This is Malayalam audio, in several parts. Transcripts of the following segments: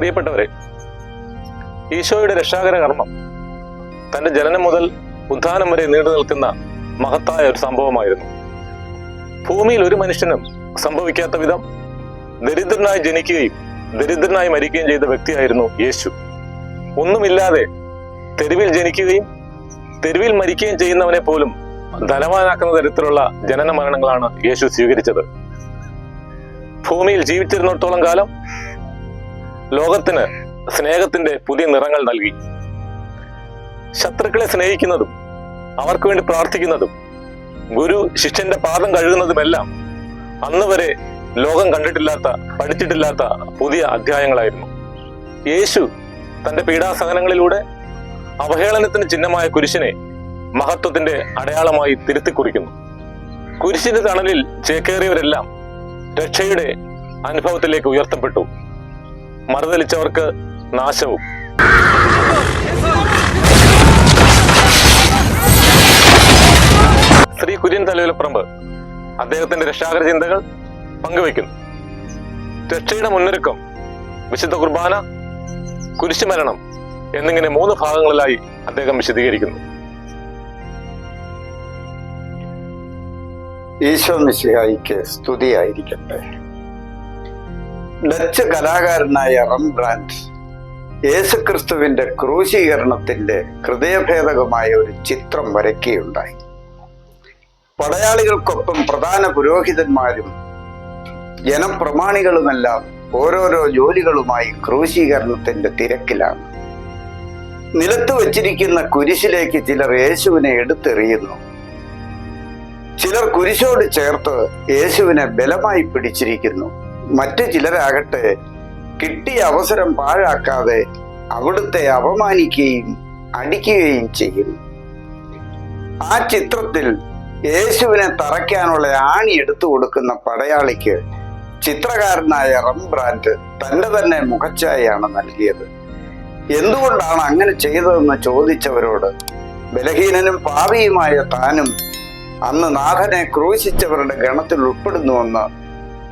പ്രിയപ്പെട്ടവരെ ഈശോയുടെ രക്ഷാകര കർമ്മം തന്റെ ജനനം മുതൽ ഉദ്ധാനം വരെ നീണ്ടു നിൽക്കുന്ന മഹത്തായ ഒരു സംഭവമായിരുന്നു. ഭൂമിയിൽ ഒരു മനുഷ്യനും സംഭവിക്കാത്ത വിധം ദരിദ്രനായി ജനിക്കുകയും ദരിദ്രനായി മരിക്കുകയും ചെയ്ത വ്യക്തിയായിരുന്നു യേശു. ഒന്നുമില്ലാതെ തെരുവിൽ ജനിക്കുകയും തെരുവിൽ മരിക്കുകയും ചെയ്യുന്നവനെ പോലും ധനവാനാക്കുന്ന തരത്തിലുള്ള ജനന മരണങ്ങളാണ് യേശു സ്വീകരിച്ചത്. ഭൂമിയിൽ ജീവിച്ചിരുന്നിടത്തോളം കാലം ലോകത്തിന് സ്നേഹത്തിന്റെ പുതിയ നിറങ്ങൾ നൽകി. ശത്രുക്കളെ സ്നേഹിക്കുന്നതും അവർക്ക് വേണ്ടി പ്രാർത്ഥിക്കുന്നതും ഗുരു ശിഷ്യന്റെ പാദം കഴുകുന്നതുമെല്ലാം അന്ന് വരെ ലോകം കണ്ടിട്ടില്ലാത്ത പഠിച്ചിട്ടില്ലാത്ത പുതിയ അധ്യായങ്ങളായിരുന്നു. യേശു തന്റെ പീഡാസഹനങ്ങളിലൂടെ അവഹേളനത്തിന് ചിഹ്നമായ കുരിശിനെ മഹത്വത്തിന്റെ അടയാളമായി തിരുത്തി കുറിക്കുന്നു കുരിശിന്റെ തണലിൽ ചേക്കേറിയവരെല്ലാം രക്ഷയുടെ അനുഭവത്തിലേക്ക് ഉയർത്തപ്പെട്ടു. മറുതലിച്ചവർക്ക് നാശവും. ശ്രീ കുര്യൻ തലവിലപ്പറമ്പ് അദ്ദേഹത്തിന്റെ രക്ഷാകര ചിന്തകൾ പങ്കുവയ്ക്കുന്നു. രക്ഷയുടെ മുന്നൊരുക്കം വിശുദ്ധ കുർബാന കുരിശുമരണം എന്നിങ്ങനെ മൂന്ന് ഭാഗങ്ങളിലായി അദ്ദേഹം വിശദീകരിക്കുന്നു. ഈശോ മിശിഹായിക്ക് സ്തുതിയായിരിക്കട്ടെ. ഡച്ച് കലാകാരനായ റംബ്രാൻഡ് യേശുക്രിസ്തുവിന്റെ ക്രൂശീകരണത്തിന്റെ ഹൃദയഭേദകമായ ഒരു ചിത്രം വരയ്ക്കുകയുണ്ടായി. പടയാളികൾക്കൊപ്പം പ്രധാന പുരോഹിതന്മാരും ജനപ്രമാണികളുമെല്ലാം ഓരോരോ ജോലികളുമായി ക്രൂശീകരണത്തിന്റെ തിരക്കിലാണ്. നിലത്ത് വച്ചിരിക്കുന്ന കുരിശിലേക്ക് ചിലർ യേശുവിനെ എടുത്തെറിയുന്നു. ചിലർ കുരിശോട് ചേർത്ത് യേശുവിനെ ബലമായി പിടിച്ചിരിക്കുന്നു. മറ്റു ചിലരാകട്ടെ കിട്ടിയ അവസരം പാഴാക്കാതെ അവിടുത്തെ അപമാനിക്കുകയും അടിക്കുകയും ചെയ്യുന്നു ആ ചിത്രത്തിൽ യേശുവിനെ തറയ്ക്കാനുള്ള ആണി എടുത്തു കൊടുക്കുന്ന പടയാളിക്ക് ചിത്രകാരനായ റംബ്രാൻഡ് തന്റെ തന്നെ മുഖച്ചായാണ് നൽകിയത്. എന്തുകൊണ്ടാണ് അങ്ങനെ ചെയ്തതെന്ന് ചോദിച്ചവരോട് ബലഹീനനും പാപിയുമായ താനും അന്ന് നാഥനെ ക്രൂശിച്ചവരുടെ ഗണത്തിൽ ഉൾപ്പെടുന്നുവെന്ന്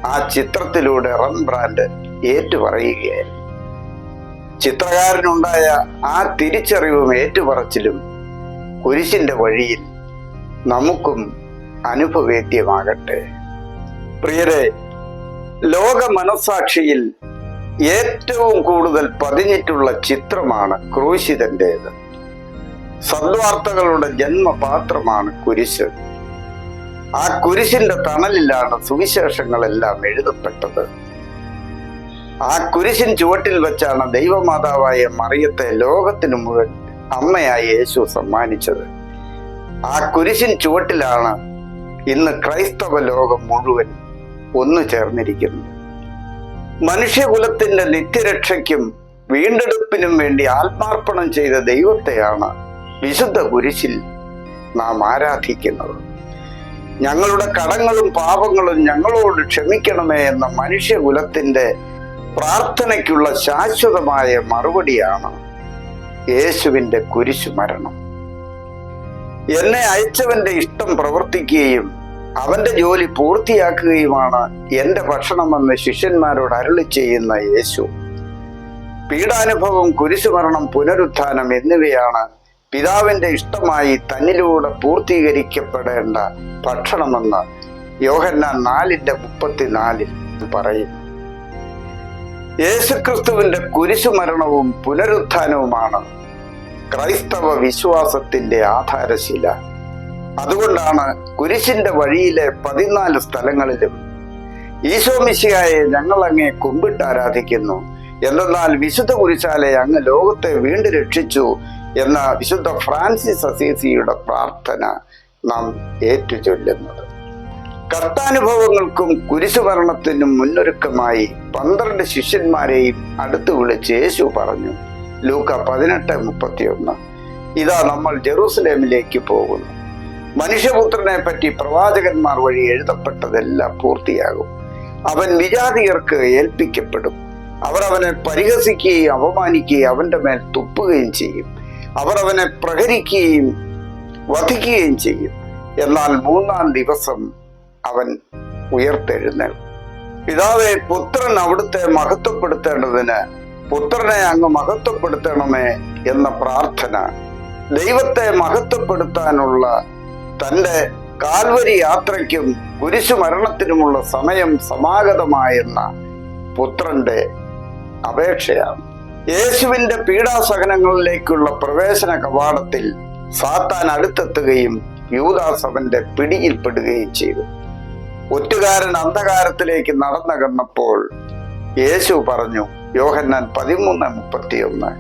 ആ ചിത്രത്തിലൂടെ റംബ്രാൻഡ് ഏറ്റുപറയുകയായിരുന്നു. ചിത്രകാരനുണ്ടായ ആ തിരിച്ചറിവും ഏറ്റുപറച്ചിലും കുരിശിന്റെ വഴിയിൽ നമുക്കും അനുഭവേദ്യമാകട്ടെ. പ്രിയരെ ലോക മനസാക്ഷിയിൽ ഏറ്റവും കൂടുതൽ പതിഞ്ഞിട്ടുള്ള ചിത്രമാണ് ക്രൂശിതന്റേത്. സദ്വാർത്തകളുടെ ജന്മപാത്രമാണ് കുരിശ്. ആ കുരിശിന്റെ തണലിലാണ് സുവിശേഷങ്ങളെല്ലാം എഴുതപ്പെട്ടത്. ആ കുരിശിൻ ചുവട്ടിൽ വെച്ചാണ് ദൈവമാതാവായ മറിയത്തെ ലോകത്തിനു മുഴുവൻ അമ്മയായി യേശു സമ്മാനിച്ചത്. ആ കുരിശിൻ ചുവട്ടിലാണ് ഇന്ന് ക്രൈസ്തവ ലോകം മുഴുവൻ ഒന്നു ചേർന്നിരിക്കുന്നത്. മനുഷ്യകുലത്തിന്റെ നിത്യരക്ഷയ്ക്കും വീണ്ടെടുപ്പിനും വേണ്ടി ആത്മാർപ്പണം ചെയ്ത ദൈവത്തെയാണ് വിശുദ്ധ കുരിശിൽ നാം ആരാധിക്കുന്നത്. ഞങ്ങളുടെ കടങ്ങളും പാപങ്ങളും ഞങ്ങളോട് ക്ഷമിക്കണമേ എന്ന മനുഷ്യകുലത്തിന്റെ പ്രാർത്ഥനയ്ക്കുള്ള ശാശ്വതമായ മറുപടിയാണ് യേശുവിന്റെ കുരിശു മരണം എന്നെ അയച്ചവന്റെ ഇഷ്ടം പ്രവർത്തിക്കുകയും അവന്റെ ജോലി പൂർത്തിയാക്കുകയുമാണ് എന്റെ ഭക്ഷണമെന്ന് ശിഷ്യന്മാരോട് അരുളി ചെയ്യുന്ന യേശു. പീഡാനുഭവം കുരിശുമരണം പുനരുത്ഥാനം എന്നിവയാണ് പിതാവിന്റെ ഇഷ്ടമായി തന്നിലൂടെ പൂർത്തീകരിക്കപ്പെടേണ്ട ഭക്ഷണമെന്ന് യോഹന്നാൻ നാലിന്റെ മുപ്പത്തിനാലിൽ പറയും. യേശുക്രിസ്തുവിന്റെ കുരിശുമരണവും പുനരുത്ഥാനവുമാണ് ക്രൈസ്തവ വിശ്വാസത്തിന്റെ ആധാരശില. അതുകൊണ്ടാണ് കുരിശിന്റെ വഴിയിലെ പതിനാല് സ്ഥലങ്ങളിലും ഈശോ മിശിഹായെ ഞങ്ങൾ അങ്ങേ കുമ്പിട്ട് ആരാധിക്കുന്നു. എന്തെന്നാൽ വിശുദ്ധ കുരിശാലെ അങ്ങ് ലോകത്തെ വീണ്ടും രക്ഷിച്ചു എന്ന വിശുദ്ധ ഫ്രാൻസിസ് അസീസിയുടെ പ്രാർത്ഥന നാം ഏറ്റുചൊല്ലുന്നത്. കർത്താനുഭവങ്ങൾക്കും കുരിശുമരണത്തിനും മുന്നൊരുക്കമായി പന്ത്രണ്ട് ശിഷ്യന്മാരെയും അടുത്തു വിളിച്ച് യേശു പറഞ്ഞു ലൂക്ക പതിനെട്ട് മുപ്പത്തിയൊന്ന്. ഇതാ നമ്മൾ ജെറൂസലേമിലേക്ക് പോകുന്നു. മനുഷ്യപുത്രനെ പറ്റി പ്രവാചകന്മാർ വഴി എഴുതപ്പെട്ടതെല്ലാം പൂർത്തിയാകും. അവൻ വിജാതിയർക്ക് ഏൽപ്പിക്കപ്പെടും. അവർ അവനെ പരിഹസിക്കുകയും അപമാനിക്കുകയും അവന്റെ മേൽ തുപ്പുകയും ചെയ്യും. അവർ അവനെ പ്രഹരിക്കുകയും വധിക്കുകയും ചെയ്യും. എന്നാൽ മൂന്നാം ദിവസം അവൻ ഉയർത്തെഴുന്നേൽക്കും. പിതാവെ പുത്രൻ അവിടുത്തെ മഹത്വപ്പെടുത്തേണ്ടതിന് പുത്രനെ അങ്ങ് മഹത്വപ്പെടുത്തണമേ എന്ന പ്രാർത്ഥന ദൈവത്തെ മഹത്വപ്പെടുത്താനുള്ള തന്റെ കാൽവരി യാത്രയ്ക്കും കുരിശുമരണത്തിനുമുള്ള സമയം സമാഗതമായെന്ന പുത്രന്റെ അപേക്ഷയാണ്. യേശുവിന്റെ പീഡാസഹനങ്ങളിലേക്കുള്ള പ്രവേശന കവാടത്തിൽ സാത്താൻ അടുത്തെത്തുകയും യൂദാസ് അവന്റെ പിടിയിൽപ്പെടുകയും ചെയ്തു. ഒറ്റുകാരൻ അന്ധകാരത്തിലേക്ക് നടന്നു കണ്ടപ്പോൾ യേശു പറഞ്ഞു യോഹന്നാൻ പതിമൂന്ന് മുപ്പത്തിയൊന്ന്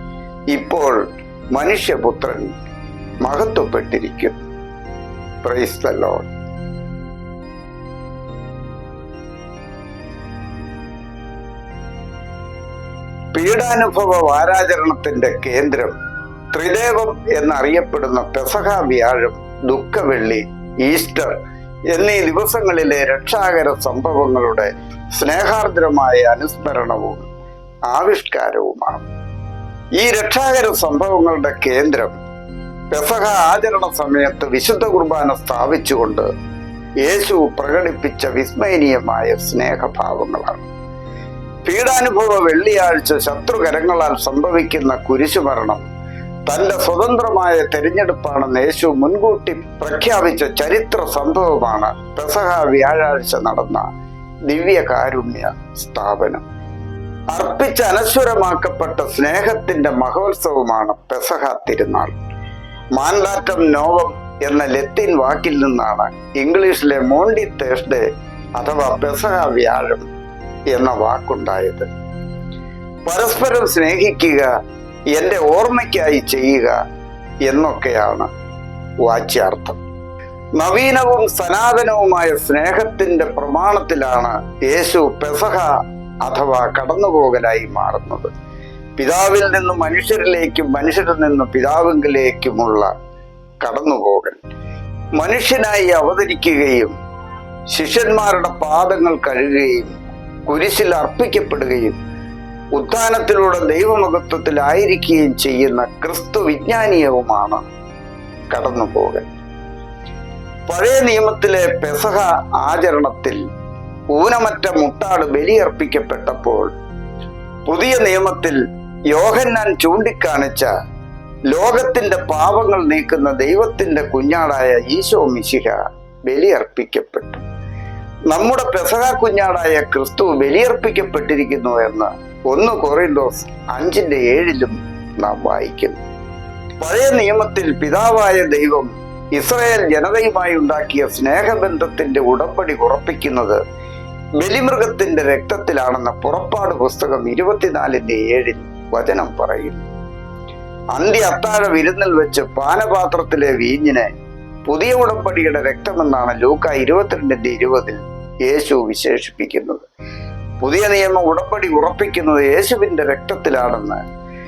ഇപ്പോൾ മനുഷ്യപുത്രൻ മഹത്വപ്പെട്ടിരിക്കുന്നു. പ്രൈസ് ദ ലോർഡ് പീഡാനുഭവ വാരാചരണത്തിന്റെ കേന്ദ്രം ത്രിദേവം എന്നറിയപ്പെടുന്ന പെസഹ വ്യാഴം ദുഃഖവെള്ളി ഈസ്റ്റർ എന്നീ ദിവസങ്ങളിലെ രക്ഷാകര സംഭവങ്ങളുടെ സ്നേഹാർദ്രമായ അനുസ്മരണവും ആവിഷ്കാരവുമാണ്. ഈ രക്ഷാകര സംഭവങ്ങളുടെ കേന്ദ്രം പെസഹ ആചരണ സമയത്ത് വിശുദ്ധ കുർബാന സ്ഥാപിച്ചുകൊണ്ട് യേശു പ്രകടിപ്പിച്ച വിസ്മയനീയമായ സ്നേഹഭാവങ്ങളാണ്. പീഡാനുഭവ വെള്ളിയാഴ്ച ശത്രുകരങ്ങളാൽ സംഭവിക്കുന്ന കുരിശുമരണം. തന്റെ സ്വതന്ത്രമായ തെരഞ്ഞെടുപ്പാണെന്ന് യേശു മുൻകൂട്ടി പ്രഖ്യാപിച്ച ചരിത്ര സംഭവമാണ് പെസഹ വ്യാഴാഴ്ച നടന്ന ദിവ്യകാരുണ്യ സ്ഥാപനം. അർപ്പിച്ച അനശ്വരമാക്കപ്പെട്ട സ്നേഹത്തിന്റെ മഹോത്സവമാണ് പെസഹ തിരുനാൾ. മാൻലാറ്റം നോവം എന്ന ലത്തീൻ വാക്കിൽ നിന്നാണ് ഇംഗ്ലീഷിലെ മോണ്ടി തേഴ്സ്ഡേ അഥവാ പെസഹ വ്യാഴം എന്ന വാക്കുണ്ടായത്. പരസ്പരം സ്നേഹിക്കുക എന്റെ ഓർമ്മയ്ക്കായി ചെയ്യുക എന്നൊക്കെയാണ് വാച്യാർത്ഥം. നവീനവും സനാതനവുമായ സ്നേഹത്തിന്റെ പ്രമാണത്തിലാണ് യേശു പെസഹ അഥവാ കടന്നുപോകലായി മാറുന്നത്. പിതാവിൽ നിന്ന് മനുഷ്യരിലേക്കും മനുഷ്യരിൽ നിന്ന് പിതാവിങ്കിലേക്കുമുള്ള കടന്നുപോകൽ. മനുഷ്യനായി അവതരിക്കുകയും ശിഷ്യന്മാരുടെ പാദങ്ങൾ കഴുകുകയും കുരിശിൽ അർപ്പിക്കപ്പെടുകയും ഉത്ഥാനത്തിലൂടെ ദൈവമഹത്വത്തിലായിരിക്കുകയും ചെയ്യുന്ന ക്രിസ്തു വിജ്ഞാനീയവുമാണ് കടന്നുപോകൽ. പഴയ നിയമത്തിലെ പെസഹ ആചരണത്തിൽ ഊനമറ്റ മുട്ടാട് ബലിയർപ്പിക്കപ്പെട്ടപ്പോൾ പുതിയ നിയമത്തിൽ യോഹന്നാൻ ചൂണ്ടിക്കാണിച്ച ലോകത്തിന്റെ പാപങ്ങൾ നീക്കുന്ന ദൈവത്തിന്റെ കുഞ്ഞാടായ ഈശോ മിശിഹ ബലിയർപ്പിക്കപ്പെട്ടു. നമ്മുടെ പെസഹ കുഞ്ഞാടായ ക്രിസ്തു ബലിയർപ്പിക്കപ്പെട്ടിരിക്കുന്നു എന്ന് ഒന്ന് കൊറിന്തോസ് അഞ്ചിന്റെ ഏഴിലും നാം വായിക്കുന്നു. പഴയ നിയമത്തിൽ പിതാവായ ദൈവം ഇസ്രായേൽ ജനതയുമായി ഉണ്ടാക്കിയ സ്നേഹബന്ധത്തിന്റെ ഉടമ്പടി ഉറപ്പിക്കുന്നത് ബലിമൃഗത്തിന്റെ രക്തത്തിലാണെന്ന പുറപ്പാട് പുസ്തകം ഇരുപത്തിനാലിന്റെ ഏഴിൽ വചനം പറയുന്നു. അന്ത്യ അത്താഴ വിരുന്നിൽ വെച്ച് പാനപാത്രത്തിലെ വീഞ്ഞിനെ പുതിയ ഉടമ്പടിയുടെ രക്തമെന്നാണ് ലൂക്ക ഇരുപത്തിരണ്ടിന്റെ ഇരുപതിൽ യേശു വിശേഷിപ്പിക്കുന്നത്. പുതിയ നിയമം ഉടമ്പടി ഉറപ്പിക്കുന്നത് യേശുവിന്റെ രക്തത്തിലാണെന്ന്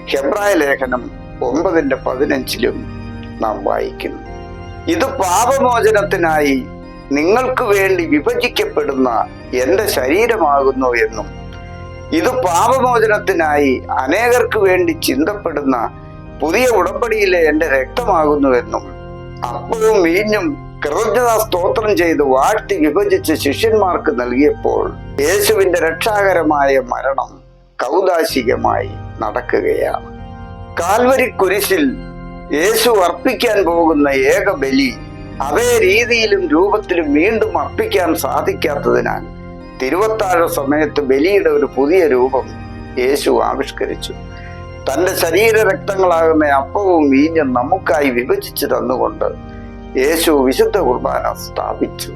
ഹെബ്രായ ലേഖനം ഒമ്പതിന്റെ പതിനഞ്ചിലും നാം വായിക്കുന്നു. ഇത് പാപമോചനത്തിനായി നിങ്ങൾക്ക് വേണ്ടി വിഭജിക്കപ്പെടുന്ന എന്റെ ശരീരമാകുന്നു എന്നും ഇത് പാപമോചനത്തിനായി അനേകർക്ക് വേണ്ടി ചിന്തപ്പെടുന്ന പുതിയ ഉടമ്പടിയിലെ എന്റെ രക്തമാകുന്നുവെന്നും അപ്പവും വീഞ്ഞും കൃതജ്ഞതാ സ്തോത്രം ചെയ്ത് വാഴ്ത്തി വിഭജിച്ച് ശിഷ്യന്മാർക്ക് നൽകിയപ്പോൾ യേശുവിന്റെ രക്ഷാകരമായ മരണം കൗതാശികമായി നടക്കുകയാണ്. കാൽവരി കുരിശിൽ യേശു അർപ്പിക്കാൻ പോകുന്ന ഏക ബലി അതേ രീതിയിലും രൂപത്തിലും വീണ്ടും അർപ്പിക്കാൻ സാധിക്കാത്തതിനാൽ തിരുവത്താഴ സമയത്ത് ബലിയുടെ ഒരു പുതിയ രൂപം യേശു ആവിഷ്കരിച്ചു. തന്റെ ശരീര രക്തങ്ങളാകുന്ന അപ്പവും വീഞ്ഞും നമുക്കായി വിഭജിച്ചു തന്നുകൊണ്ട് യേശു വിശുദ്ധ കുർബാന സ്ഥാപിച്ചു.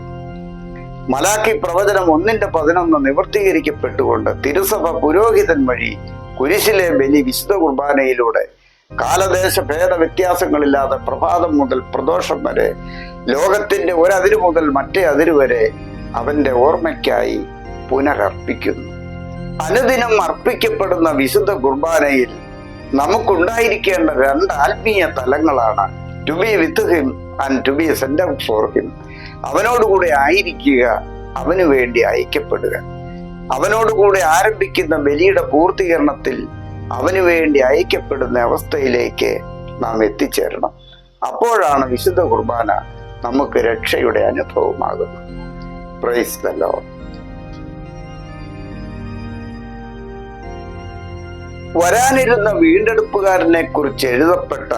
മലാക്കി പ്രവചനം ഒന്നിന്റെ പതിനൊന്ന് നിവർത്തീകരിക്കപ്പെട്ടുകൊണ്ട് തിരുസഭ പുരോഹിതൻ വഴി കുരിശിലെ ബലി വിശുദ്ധ കുർബാനയിലൂടെ കാലദേശ ഭേദ വ്യത്യാസങ്ങളില്ലാതെ പ്രഭാതം മുതൽ പ്രദോഷം വരെ ലോകത്തിന്റെ ഒരതിരു മുതൽ മറ്റേ അതിരു വരെ അവന്റെ ഓർമ്മയ്ക്കായി പുനരർപ്പിക്കുന്നു. അനുദിനം അർപ്പിക്കപ്പെടുന്ന വിശുദ്ധ കുർബാനയിൽ നമുക്കുണ്ടായിരിക്കേണ്ട രണ്ട് ആത്മീയ തലങ്ങളാണ്. To be with him and to be send out for him അവനോടുകൂടെ ആയിരിക്കുക അവന് വേണ്ടി അയക്കപ്പെടുക. അവനോടുകൂടെ ആരംഭിക്കുന്ന ബലിയുടെ പൂർത്തീകരണത്തിൽ അവന് വേണ്ടി അയക്കപ്പെടുന്ന അവസ്ഥയിലേക്ക് നാം എത്തിച്ചേരണം. അപ്പോഴാണ് വിശുദ്ധ കുർബാന നമുക്ക് രക്ഷയുടെ അനുഭവമാകുന്നത്. പ്രൈസ് ദ വരാനിരുന്ന വീണ്ടെടുപ്പുകാരനെ കുറിച്ച് എഴുതപ്പെട്ട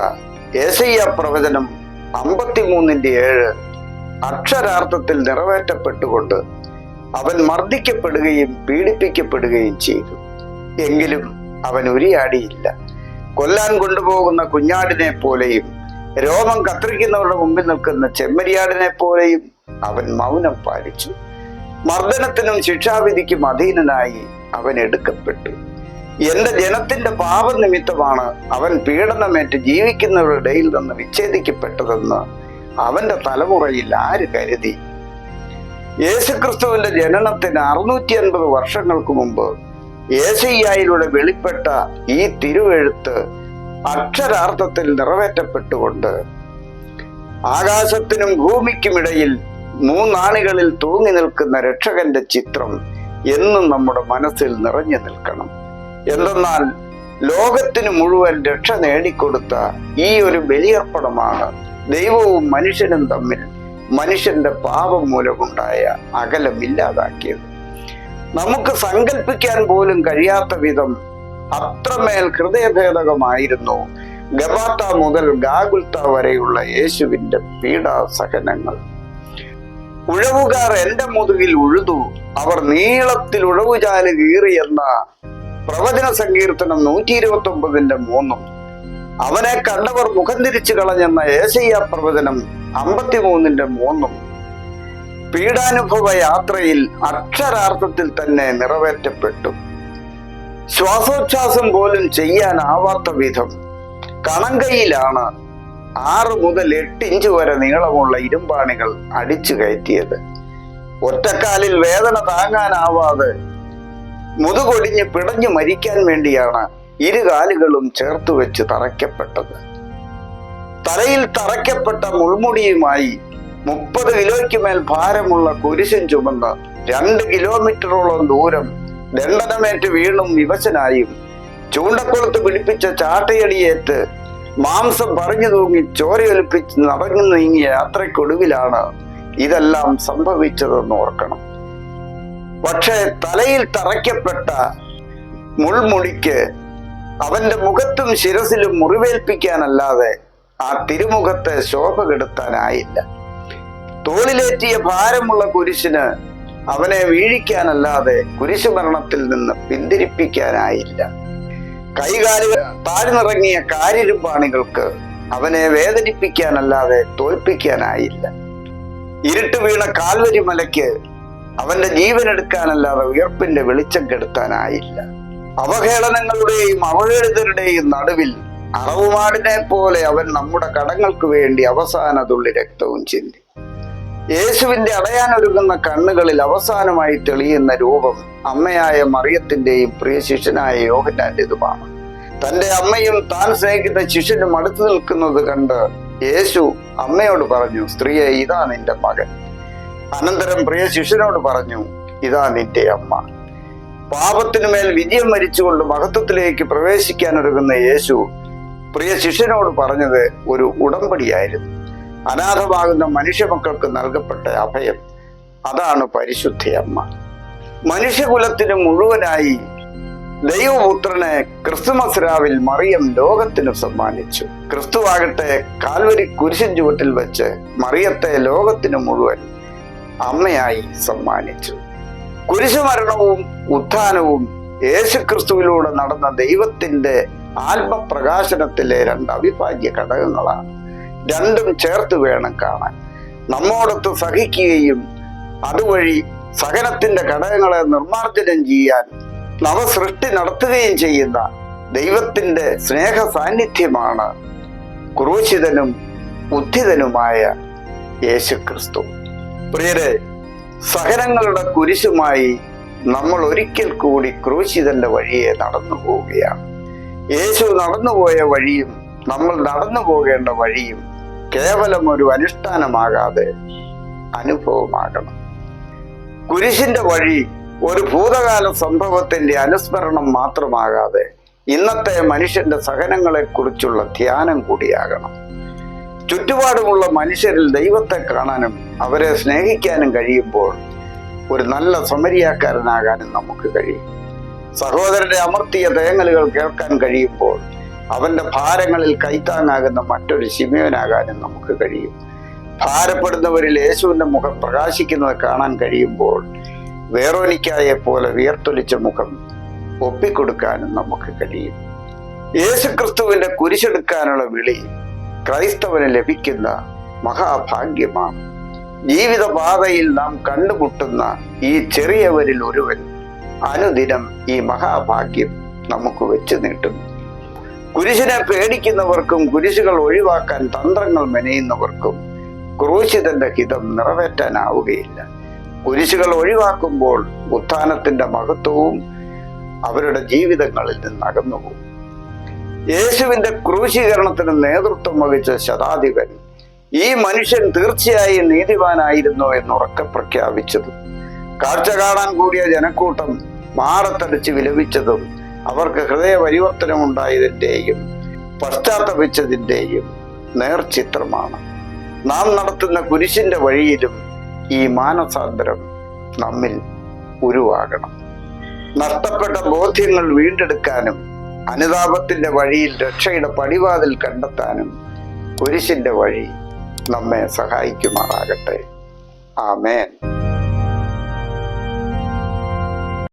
ഏസയ്യ പ്രവചനം അമ്പത്തിമൂന്നിന്റെ ഏഴ് അക്ഷരാർത്ഥത്തിൽ നിറവേറ്റപ്പെട്ടുകൊണ്ട് അവൻ മർദ്ദിക്കപ്പെടുകയും പീഡിപ്പിക്കപ്പെടുകയും ചെയ്തു. എങ്കിലും അവൻ ഉരിയാടിയില്ല. കൊല്ലാൻ കൊണ്ടുപോകുന്ന കുഞ്ഞാടിനെ പോലെയും രോമം കത്തിരിക്കുന്നവരുടെ മുമ്പിൽ നിൽക്കുന്ന ചെമ്മരിയാടിനെ പോലെയും അവൻ മൗനം പാലിച്ചു. മർദ്ദനത്തിനും ശിക്ഷാവിധിക്കും അധീനനായി അവൻ എടുക്കപ്പെട്ടു. എന്റെ ജനത്തിന്റെ പാപനിമിത്തമാണ് അവൻ പീഡനമേറ്റ് ജീവിക്കുന്നവരുടെ ഇടയിൽ നിന്ന് വിച്ഛേദിക്കപ്പെട്ടതെന്ന് അവന്റെ തലമുറയിൽ ആര് കരുതി? യേശുക്രിസ്തുവിന്റെ ജനനത്തിന് അറുന്നൂറ്റി അൻപത് വർഷങ്ങൾക്ക് മുമ്പ് യേശയ്യായിലൂടെ വെളിപ്പെട്ട ഈ തിരുവെഴുത്ത് അക്ഷരാർത്ഥത്തിൽ നിറവേറ്റപ്പെട്ടുകൊണ്ട് ആകാശത്തിനും ഭൂമിക്കുമിടയിൽ മൂന്നാണികളിൽ തൂങ്ങി നിൽക്കുന്ന രക്ഷകന്റെ ചിത്രം എന്നും നമ്മുടെ മനസ്സിൽ നിറഞ്ഞു നിൽക്കണം. എന്തെന്നാൽ ലോകത്തിന് മുഴുവൻ രക്ഷ നേടിക്കൊടുത്ത ഈ ഒരു ബലിയർപ്പണമാണ് ദൈവവും മനുഷ്യനും തമ്മിൽ മനുഷ്യന്റെ പാപം മൂലമുണ്ടായ അകലം ഇല്ലാതാക്കിയത്. നമുക്ക് സങ്കല്പിക്കാൻ പോലും കഴിയാത്ത വിധം അത്രമേൽ ഹൃദയഭേദകമായിരുന്നു ഗബാത്ത മുതൽ ഗാഗുൽത്ത വരെയുള്ള യേശുവിന്റെ പീഡാസഹനങ്ങൾ. ഉഴവുകാർ എന്റെ മുതുകിൽ ഉഴുതു അവർ നീളത്തിൽ ഉഴവുചാൽ കീറി എന്ന പ്രവചന സങ്കീർത്തനം നൂറ്റി ഇരുപത്തി ഒമ്പതിന്റെ മൂന്നും. അവനെ കണ്ടവർ മുഖം തിരിച്ചു കളഞ്ഞെന്ന ഏശയ്യ പ്രവചനം അമ്പത്തിമൂന്നിന്റെ മൂന്നും. പീഡാനുഭവ യാത്രയിൽ അക്ഷരാർത്ഥത്തിൽ തന്നെ നിറവേറ്റപ്പെട്ടു. ശ്വാസോച്ഛാസം പോലും ചെയ്യാനാവാത്ത വിധം. കണങ്കയിലാണ് ആറ് മുതൽ എട്ട് ഇഞ്ച് വരെ നീളമുള്ള ഇരുമ്പാണികൾ അടിച്ചു കയറ്റിയത്. ഒറ്റക്കാലിൽ വേദന താങ്ങാനാവാതെ മുതുകൊടിഞ്ഞ് പിടഞ്ഞു മരിക്കാൻ വേണ്ടിയാണ് ഇരു കാലുകളും ചേർത്ത് വെച്ച് തറയ്ക്കപ്പെട്ടത്. തലയിൽ തറയ്ക്കപ്പെട്ട മുൾമുടിയുമായി മുപ്പത് കിലോയ്ക്ക് മേൽ ഭാരമുള്ള കുരിശൻ ചുമന്ന് രണ്ട് കിലോമീറ്ററോളം ദൂരം ദണ്ഡനമേറ്റ് വീണും വിവശനായും ചൂണ്ടക്കുളത്ത് പിടിപ്പിച്ച ചാട്ടയടിയേറ്റ് മാംസം പറഞ്ഞു തൂങ്ങി ചോരയൊലിപ്പിച്ച് നടന്നു നീങ്ങിയ യാത്രയ്ക്കൊടുവിലാണ് ഇതെല്ലാം സംഭവിച്ചതെന്ന് ഓർക്കണം. പക്ഷേ തലയിൽ തറയ്ക്കപ്പെട്ട മുൾമുടിക്ക് അവന്റെ മുഖത്തും ശിരസിലും മുറിവേൽപ്പിക്കാനല്ലാതെ ആ തിരുമുഖത്തെ ശോഭ കെടുത്താനായില്ല. തോളിലേറ്റിയ ഭാരമുള്ള കുരിശിന് അവനെ വീഴിക്കാനല്ലാതെ കുരിശുമരണത്തിൽ നിന്ന് പിന്തിരിപ്പിക്കാനായില്ല. കൈകാലുകൾ താഴ്ന്നിറങ്ങിയ കാര്യരുപാണികൾക്ക് അവനെ വേദനിപ്പിക്കാനല്ലാതെ തോൽപ്പിക്കാനായില്ല. ഇരുട്ട് വീണ കാൽവരി മലയ്ക്ക് അവന്റെ ജീവൻ എടുക്കാനല്ലാതെ ഉയർപ്പിന്റെ വെളിച്ചം കെടുത്താനായില്ല അവഹേളനങ്ങളുടെയും അവഹേളിതരുടെയും നടുവിൽ അറവുമാടിനെ പോലെ അവൻ നമ്മുടെ കടങ്ങൾക്ക് വേണ്ടി അവസാന തുള്ളി രക്തവും ചിന്തി. യേശുവിന്റെ അടയാനൊരുങ്ങുന്ന കണ്ണുകളിൽ അവസാനമായി തെളിയുന്ന രൂപം അമ്മയായ മറിയത്തിന്റെയും പ്രിയ ശിഷ്യനായ യോഹനാന്റേതുമാണ് തന്റെ അമ്മയും താൻ സ്നേഹിക്കുന്ന ശിഷ്യനും അടുത്തു നിൽക്കുന്നത് കണ്ട് യേശു അമ്മയോട് പറഞ്ഞു സ്ത്രീയെ ഇതാ നിന്റെ മകൻ. അനന്തരം പ്രിയ ശിഷ്യനോട് പറഞ്ഞു ഇതാ നിന്റെ അമ്മ. പാപത്തിനു മേൽ വിജയം മരിച്ചുകൊണ്ട് മഹത്വത്തിലേക്ക് പ്രവേശിക്കാൻ ഒരുങ്ങുന്ന യേശു പ്രിയ ശിഷ്യനോട് പറഞ്ഞത് ഒരു ഉടമ്പടിയായിരുന്നു. അനാഥമാകുന്ന മനുഷ്യമക്കൾക്ക് നൽകപ്പെട്ട അഭയം. അതാണ് പരിശുദ്ധ അമ്മ. മനുഷ്യകുലത്തിന് മുഴുവനായി ദൈവപുത്രനെ ക്രിസ്തുമസ് രാവിൽ മറിയം ലോകത്തിന് സമ്മാനിച്ചു. ക്രിസ്തുവാകട്ടെ കാൽവരി കുരിശൻ ചുവട്ടിൽ വെച്ച് മറിയത്തെ ലോകത്തിന് മുഴുവൻ അമ്മയായി സമ്മാനിച്ചു. കുരിശുമരണവും ഉത്ഥാനവും യേശുക്രിസ്തുവിലൂടെ നടന്ന ദൈവത്തിന്റെ ആത്മപ്രകാശനത്തിലെ രണ്ട് അവിഭാജ്യ ഘടകങ്ങളാണ്. രണ്ടും ചേർത്ത് വേണം കാണാൻ. നമ്മോടൊത്ത് സഹിക്കുകയും അതുവഴി സഹനത്തിന്റെ ഘടകങ്ങളെ നിർമ്മാർജനം ചെയ്യാൻ നവസൃഷ്ടി നടത്തുകയും ചെയ്യുന്ന ദൈവത്തിന്റെ സ്നേഹ സാന്നിധ്യമാണ് ക്രൂശിതനും ഉദ്ധിതനുമായ യേശുക്രിസ്തു. പ്രിയരെ സഹനങ്ങളുടെ കുരിശുമായി നമ്മൾ ഒരിക്കൽ കൂടി ക്രൂശിതന്റെ വഴിയെ നടന്നു പോവുകയാണ്. യേശു നടന്നുപോയ വഴിയും നമ്മൾ നടന്നു പോകേണ്ട വഴിയും കേവലം ഒരു അനുഷ്ഠാനമാകാതെ അനുഭവമാകണം. കുരിശിന്റെ വഴി ഒരു ഭൂതകാല സംഭവത്തിന്റെ അനുസ്മരണം മാത്രമാകാതെ ഇന്നത്തെ മനുഷ്യന്റെ സഹനങ്ങളെക്കുറിച്ചുള്ള ധ്യാനം കൂടിയാകണം. ചുറ്റുപാടുമുള്ള മനുഷ്യരിൽ ദൈവത്തെ കാണാനും അവരെ സ്നേഹിക്കാനും കഴിയുമ്പോൾ ഒരു നല്ല സമരിയാക്കാരനാകാനും നമുക്ക് കഴിയും. സഹോദരന്റെ അമർത്തിയ തേങ്ങലുകൾ കേൾക്കാൻ കഴിയുമ്പോൾ അവന്റെ ഭാരങ്ങളിൽ കൈത്താങ്ങാകുന്ന മറ്റൊരു ശിമയോനാകാനും നമുക്ക് കഴിയും. ഭാരപ്പെടുന്നവരിൽ യേശുവിന്റെ മുഖം പ്രകാശിക്കുന്നത് കാണാൻ കഴിയുമ്പോൾ വേറോനിക്കായെ പോലെ വിയർത്തൊലിച്ച മുഖം ഒപ്പിക്കൊടുക്കാനും നമുക്ക് കഴിയും. യേശുക്രിസ്തുവിന്റെ കുരിശെടുക്കാനുള്ള വിളി ക്രൈസ്തവന് ലഭിക്കുന്ന മഹാഭാഗ്യമാണ്. ജീവിതപാതയിൽ നാം കണ്ടുമുട്ടുന്ന ഈ ചെറിയവരിൽ ഒരുവൻ അനുദിനം ഈ മഹാഭാഗ്യം നമുക്ക് വെച്ചു നീട്ടുന്നു. കുരിശിനെ പേടിക്കുന്നവർക്കും കുരിശുകൾ ഒഴിവാക്കാൻ തന്ത്രങ്ങൾ മെനയുന്നവർക്കും ക്രൂശിതന്റെ ഹിതം നിറവേറ്റാനാവുകയില്ല. കുരിശുകൾ ഒഴിവാക്കുമ്പോൾ ഉത്ഥാനത്തിന്റെ മഹത്വവും അവരുടെ ജീവിതങ്ങളിൽ നിന്ന് അകന്നുപോകും യേശുവിന്റെ ക്രൂശീകരണത്തിന് നേതൃത്വം വഹിച്ച ശതാധിപൻ ഈ മനുഷ്യൻ തീർച്ചയായും നീതിവാനായിരുന്നു എന്ന് ഉറക്കെ പ്രഖ്യാപിച്ചതും. കാഴ്ച കാണാൻ കൂടിയ ജനക്കൂട്ടം മാറത്തടിച്ച് വിലപിച്ചതും അവർക്ക് ഹൃദയ പരിവർത്തനം ഉണ്ടായതിന്റെയും പശ്ചാത്തപിച്ചതിന്റെയും നേർചിത്രമാണ്. നാം നടത്തുന്ന കുരിശിന്റെ വഴിയിലും ഈ മാനസാന്തരം നമ്മിൽ ഉരുവാകണം. നഷ്ടപ്പെട്ട ബോധ്യങ്ങൾ വീണ്ടെടുക്കാനും അനുതാപത്തിന്റെ വഴിയിൽ രക്ഷയുടെ പടിവാതിൽ കണ്ടെത്താനും കുരിശിന്റെ വഴി നമ്മെ സഹായിക്കുമാറാകട്ടെ. ആമേൻ.